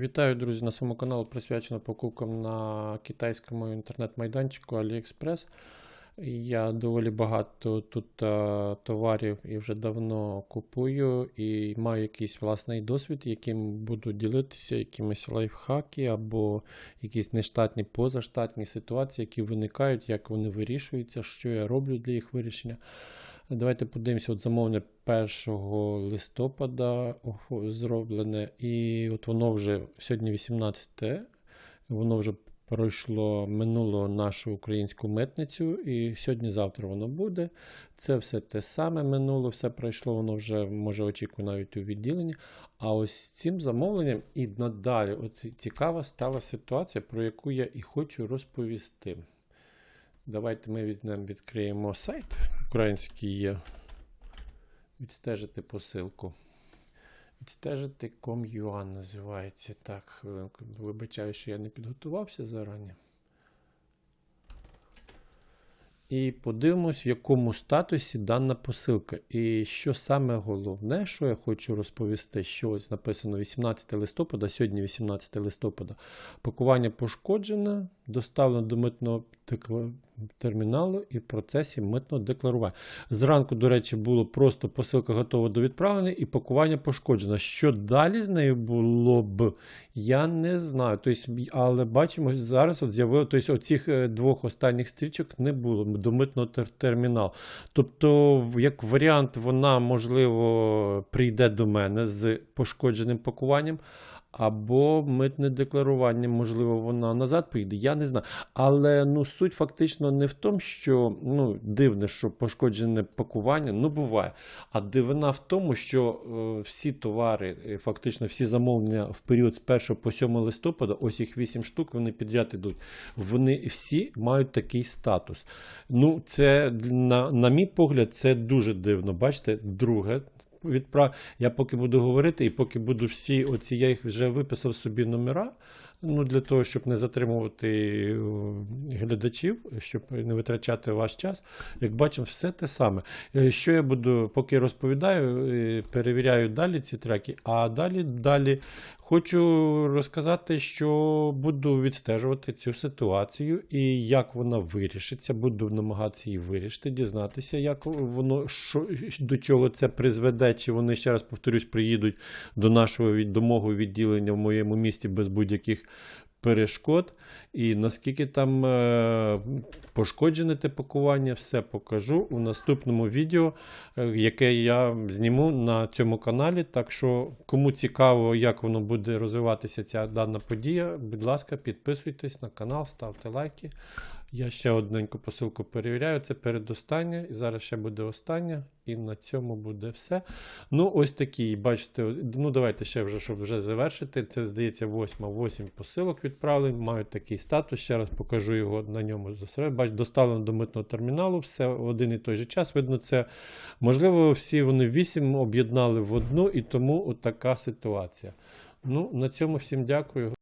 Вітаю, друзі, на своєму каналі присвячено покупкам на китайському інтернет-майданчику AliExpress. Я доволі багато тут е, товарів і вже давно купую і маю якийсь власний досвід, яким буду ділитися, якимись лайфхаки або якісь нештатні, позаштатні ситуації, які виникають, як вони вирішуються, що я роблю для їх вирішення. Давайте подивимося, от замовлення 1 листопада зроблене, і от воно вже сьогодні 18, воно вже пройшло минуло нашу українську митницю, і сьогодні-завтра воно буде. Це все те саме минуло, все пройшло, воно вже може очікує навіть у відділенні. А ось цим замовленням і надалі от цікава стала ситуація, про яку я і хочу розповісти. Давайте ми візьмемо, відкриємо сайт український є. Відстежити посилку. Відстежити com.ua називається. Так, хвилинку. Вибачаю, що я не підготувався зарані. І подивимось, в якому статусі дана посилка. І що саме головне, що я хочу розповісти, що ось написано 18 листопада, сьогодні 18 листопада. Пакування пошкоджене, доставлено до митного терміналу і в процесі митного декларування. Зранку, до речі, було просто посилка готова до відправлення і пакування пошкоджено. Що далі з нею було б, я не знаю. Тобто, але бачимо, зараз от з'явилося, тобто оцих е, двох останніх стрічок не було до митного тер- терміналу. Тобто, як варіант, вона, можливо, прийде до мене з пошкодженим пакуванням. Або митне декларування, можливо, вона назад поїде, я не знаю. Але ну, суть фактично не в тому, що ну, дивне, що пошкоджене пакування, ну буває. А дивина в тому, що е, всі товари, е, фактично всі замовлення в період з 1 по 7 листопада, ось їх 8 штук, вони підряд ідуть. Вони всі мають такий статус. Ну, це на, на мій погляд, це дуже дивно. Бачите, друге. Відправ... Я поки буду говорити, і поки буду всі оці, я їх вже виписав собі номера. Ну, для того, щоб не затримувати е, глядачів, щоб не витрачати ваш час. Як бачимо, все те саме. Е, Що я буду, поки розповідаю, е, перевіряю далі ці треки, а далі, далі хочу розказати, що буду відстежувати цю ситуацію і як вона вирішиться. Буду намагатися її вирішити, дізнатися, як воно що, до чого це призведе, чи вони ще раз повторюсь, приїдуть до нашого від, до мого відділення в моєму місті без будь-яких перешкод. І наскільки там е, пошкоджене те пакування, все покажу у наступному відео, е, яке я зніму на цьому каналі. Так що, кому цікаво, як воно буде розвиватися ця дана подія, будь ласка, підписуйтесь на канал, ставте лайки. Я ще одненьку посилку перевіряю. Це передостання, і зараз ще буде остання. І на цьому буде все. Ну, ось такі, бачите, ну давайте ще вже, щоб вже завершити. Це, здається, восьма, 8 посилок відправлень, мають такий статус. Ще раз покажу його на ньому зосередити. Бачите, доставлено до митного терміналу, все в один і той же час. Видно, це можливо, всі вони 8 об'єднали в одну, і тому от така ситуація. Ну, на цьому всім дякую.